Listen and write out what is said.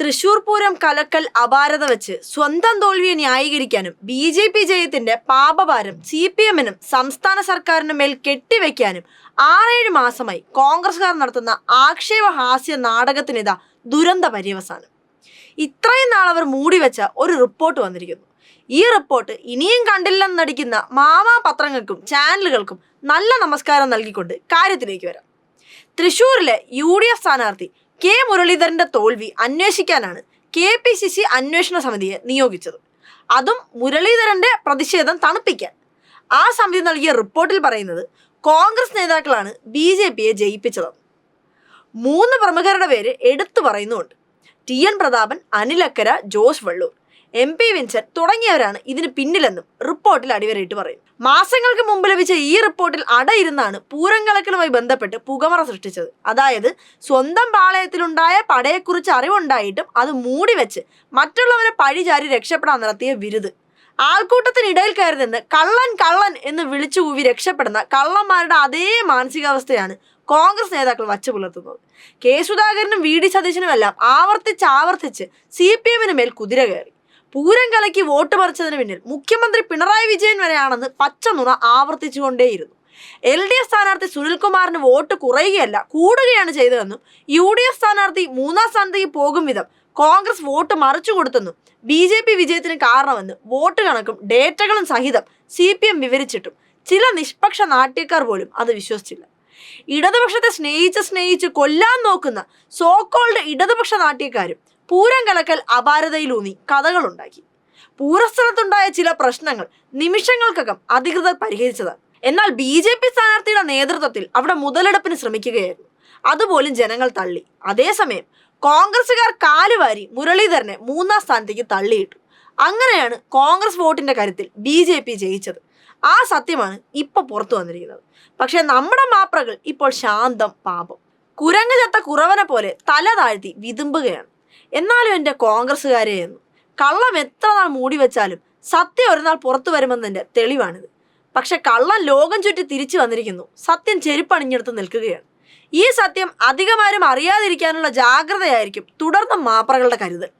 തൃശൂർ പൂരം കലക്കൽ അപാരത വെച്ച് സ്വന്തം തോൽവിയെ ന്യായീകരിക്കാനും ബി ജെ പി ജയത്തിന്റെ പാപഭാരം സി പി എമ്മിനും സംസ്ഥാന സർക്കാരിനും മേൽ കെട്ടിവെക്കാനും ആറേഴ് മാസമായി കോൺഗ്രസുകാർ നടത്തുന്ന ആക്ഷേപഹാസ്യ നാടകത്തിനിതാ ദുരന്ത പര്യവസാനം. ഇത്രയും നാൾ അവർ മൂടിവെച്ച ഒരു റിപ്പോർട്ട് വന്നിരിക്കുന്നു. ഈ റിപ്പോർട്ട് ഇനിയും കണ്ടില്ലെന്ന് നടിക്കുന്ന മാമാ പത്രങ്ങൾക്കും ചാനലുകൾക്കും നല്ല നമസ്കാരം നൽകിക്കൊണ്ട് കാര്യത്തിലേക്ക് വരാം. തൃശൂരിലെ യു ഡി എഫ് സ്ഥാനാർത്ഥി കെ മുരളീധരന്റെ തോൽവി അന്വേഷിക്കാനാണ് കെ പി സി സി അന്വേഷണ സമിതിയെ നിയോഗിച്ചത്. അതും മുരളീധരന്റെ പ്രതിഷേധം തണുപ്പിക്കാൻ. ആ സമിതി നൽകിയ റിപ്പോർട്ടിൽ പറയുന്നത് കോൺഗ്രസ് നേതാക്കളാണ് ബി ജെ പിയെ ജയിപ്പിച്ചത്. മൂന്ന് പ്രമുഖരുടെ പേര് എടുത്തു പറയുന്നുണ്ട് T N Prathapan Anilakkara Jose Vallur. M P Vincent തുടങ്ങിയവരാണ് ഇതിന് പിന്നിലെന്നും റിപ്പോർട്ടിൽ അടിവരയിട്ട് പറയും. മാസങ്ങൾക്ക് മുമ്പ് ലഭിച്ച ഈ റിപ്പോർട്ടിൽ അടയിരുന്നാണ് പൂരം ബന്ധപ്പെട്ട് പുകമറ സൃഷ്ടിച്ചത്. അതായത് സ്വന്തം പാളയത്തിലുണ്ടായ പടയെക്കുറിച്ച് അറിവുണ്ടായിട്ടും അത് മൂടി വെച്ച് മറ്റുള്ളവരെ പഴിചാരി രക്ഷപ്പെടാൻ നടത്തിയ വിരുത്. ആൾക്കൂട്ടത്തിനിടയിൽ കയറി നിന്ന് കള്ളൻ കള്ളൻ എന്ന് വിളിച്ചു കൂവി രക്ഷപ്പെടുന്ന കള്ളന്മാരുടെ അതേ മാനസികാവസ്ഥയാണ് കോൺഗ്രസ് നേതാക്കൾ വച്ചു പുലർത്തുന്നത്. കെ സുധാകരനും വി ഡി സതീശനുമെല്ലാം ആവർത്തിച്ച് ആവർത്തിച്ച് സി പി എമ്മിന് മേൽ കുതിര കയറി. പൂരം കലക്കി വോട്ട് മറിച്ചതിന് പിന്നിൽ മുഖ്യമന്ത്രി പിണറായി വിജയൻ വരെയാണെന്ന് പച്ച നുണ ആവർത്തിച്ചുകൊണ്ടേയിരുന്നു. എൽ ഡി എഫ് സ്ഥാനാർത്ഥി സുനിൽകുമാറിന് വോട്ട് കുറയുകയല്ല കൂടുകയാണ് ചെയ്തതെന്നും യു ഡി എഫ് സ്ഥാനാർത്ഥി മൂന്നാം സ്ഥാനത്തേക്ക് പോകും വിധം കോൺഗ്രസ് വോട്ട് മറിച്ചു കൊടുത്തെന്നും ബി ജെ പി വിജയത്തിന് കാരണമെന്ന് വോട്ട് കണക്കും ഡേറ്റകളും സഹിതം സി പി എം വിവരിച്ചിട്ടും ചില നിഷ്പക്ഷ നാട്യക്കാർ പോലും അത് വിശ്വസിച്ചില്ല. ഇടതുപക്ഷത്തെ സ്നേഹിച്ച് സ്നേഹിച്ച് കൊല്ലാൻ നോക്കുന്ന സോക്കോൾഡ് ഇടതുപക്ഷ നാട്യക്കാരും പൂരം കലക്കൽ അപാരതയിലൂന്നി കഥകളുണ്ടാക്കി. പൂരസ്ഥലത്തുണ്ടായ ചില പ്രശ്നങ്ങൾ നിമിഷങ്ങൾക്കകം അധികൃതർ പരിഹരിച്ചതാണ്. എന്നാൽ ബി ജെ പി സ്ഥാനാർത്ഥിയുടെ നേതൃത്വത്തിൽ അവിടെ മുതലെടുപ്പിന് ശ്രമിക്കുകയായിരുന്നു. അതുപോലും ജനങ്ങൾ തള്ളി. അതേസമയം കോൺഗ്രസുകാർ കാലുവാരി മുരളീധരനെ മൂന്നാം സ്ഥാനത്തേക്ക് തള്ളിയിട്ടു. അങ്ങനെയാണ് കോൺഗ്രസ് വോട്ടിന്റെ കാര്യത്തിൽ ബി ജെ പി ജയിച്ചത്. ആ സത്യമാണ് ഇപ്പൊ പുറത്തു വന്നിരിക്കുന്നത്. പക്ഷെ നമ്മുടെ മാപ്രകൾ ഇപ്പോൾ ശാന്തം പാപം. കുരങ്ങു ചത്ത കുറവനെ പോലെ തല താഴ്ത്തി വിതുമ്പുകയാണ്. എന്നാലും എന്റെ കോൺഗ്രസ്സുകാരെ എന്ന് കള്ളം എത്ര നാൾ മൂടി വെച്ചാലും സത്യം ഒരു നാൾ പുറത്തു വരുമെന്നതിന്റെ തെളിവാണിത്. പക്ഷെ കള്ളം ലോകം ചുറ്റി തിരിച്ചു വന്നിരിക്കുന്നു. സത്യം ചെരുപ്പണിഞ്ഞെടുത്ത് നിൽക്കുകയാണ്. ഈ സത്യം അധികമാരും അറിയാതിരിക്കാനുള്ള ജാഗ്രതയായിരിക്കും തുടർന്ന മാപ്രകളുടെ കരുതൽ